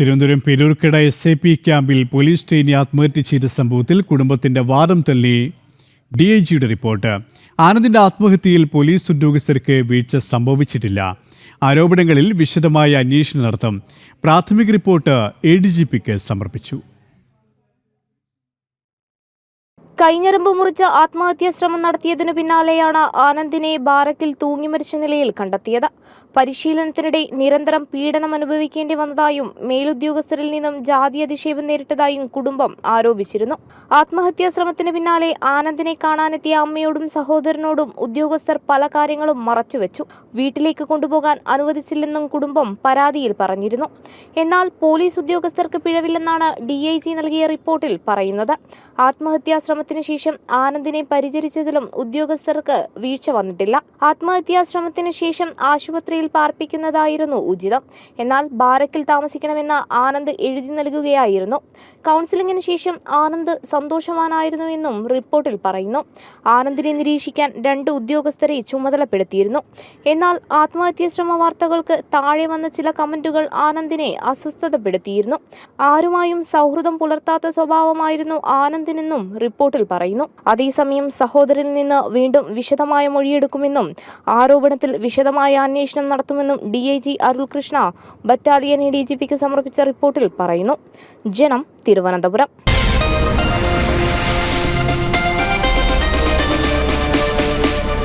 Thiruvananthapuram Peroorkada S I P ക്യാമ്പിൽ police trainee ആത്മഹത്യ ചെയ്ത സംഭവത്തിൽ കുടുംബത്തിന്റെ വാദം തള്ളി. ഡി ഐ ജിയുടെ റിപ്പോർട്ട്. ആനന്ദിന്റെ ആത്മഹത്യയിൽ പോലീസ് ഉദ്യോഗസ്ഥർക്ക് വീഴ്ച സംഭവിച്ചിട്ടില്ല. ആരോപണങ്ങളിൽ വിശദമായ അന്വേഷണം നടത്തും. പ്രാഥമിക റിപ്പോർട്ട് എ ഡി ജി പിക്ക് സമർപ്പിച്ചു. കൈഞ്ഞരമ്പ് മുറിച്ച് ആത്മഹത്യാ ശ്രമം നടത്തിയതിനു പിന്നാലെയാണ് ആനന്ദിനെ ബാരക്കിൽ തൂങ്ങി മരിച്ച നിലയിൽ കണ്ടെത്തിയത്. പരിശീലനത്തിനിടെ നിരന്തരം പീഡനം അനുഭവിക്കേണ്ടി വന്നതായും മേലുദ്യോഗസ്ഥരിൽ നിന്നും ജാതി അധിക്ഷേപം നേരിട്ടതായും കുടുംബം ആരോപിച്ചിരുന്നു. ആത്മഹത്യാ ശ്രമത്തിന് പിന്നാലെ ആനന്ദിനെ കാണാനെത്തിയ അമ്മയോടും സഹോദരനോടും ഉദ്യോഗസ്ഥർ പല കാര്യങ്ങളും മറച്ചുവെച്ചു. വീട്ടിലേക്ക് കൊണ്ടുപോകാൻ അനുവദിച്ചില്ലെന്നും കുടുംബം പരാതിയിൽ പറഞ്ഞിരുന്നു. എന്നാൽ പോലീസ് ഉദ്യോഗസ്ഥർക്ക് പിഴവില്ലെന്നാണ് ഡി നൽകിയ റിപ്പോർട്ടിൽ പറയുന്നത്. ആത്മഹത്യാ ശ്രമത്തിന് ശേഷം ആനന്ദിനെ പരിചരിച്ചതിലും ഉദ്യോഗസ്ഥർക്ക് വീഴ്ച വന്നിട്ടില്ല. ആത്മഹത്യാ ശ്രമത്തിന് ശേഷം ആശുപത്രിയിൽ പാർപ്പിക്കുന്നതായിരുന്നു ഉചിതം. എന്നാൽ ബാരക്കിൽ താമസിക്കണമെന്ന് ആനന്ദ് എഴുതി നൽകുകയായിരുന്നു. കൗൺസിലിംഗിന് ശേഷം ആനന്ദ് സന്തോഷവാനായിരുന്നു എന്നും റിപ്പോർട്ടിൽ പറയുന്നു. ആനന്ദിനെ നിരീക്ഷിക്കാൻ രണ്ട് ഉദ്യോഗസ്ഥരെ ചുമതലപ്പെടുത്തിയിരുന്നു. എന്നാൽ ആത്മഹത്യാ ശ്രമ വാർത്തകൾക്ക് താഴെ വന്ന ചില കമന്റുകൾ ആനന്ദിനെ അസ്വസ്ഥതപ്പെടുത്തിയിരുന്നു. ആരുമായും സൗഹൃദം പുലർത്താത്ത സ്വഭാവമായിരുന്നു ആനന്ദിനെന്നും റിപ്പോർട്ടിൽ പറയുന്നു. അതേസമയം സഹോദരനിൽ നിന്ന് വീണ്ടും വിശദമായ മൊഴിയെടുക്കുമെന്നും ആരോപണത്തിൽ വിശദമായ അന്വേഷണം നടത്തുമെന്നും D I G Arulkrishna battalion D G പിക്ക് സമർപ്പിച്ച റിപ്പോർട്ടിൽ പറയുന്നു. ജനം തിരുവനന്തപുരം.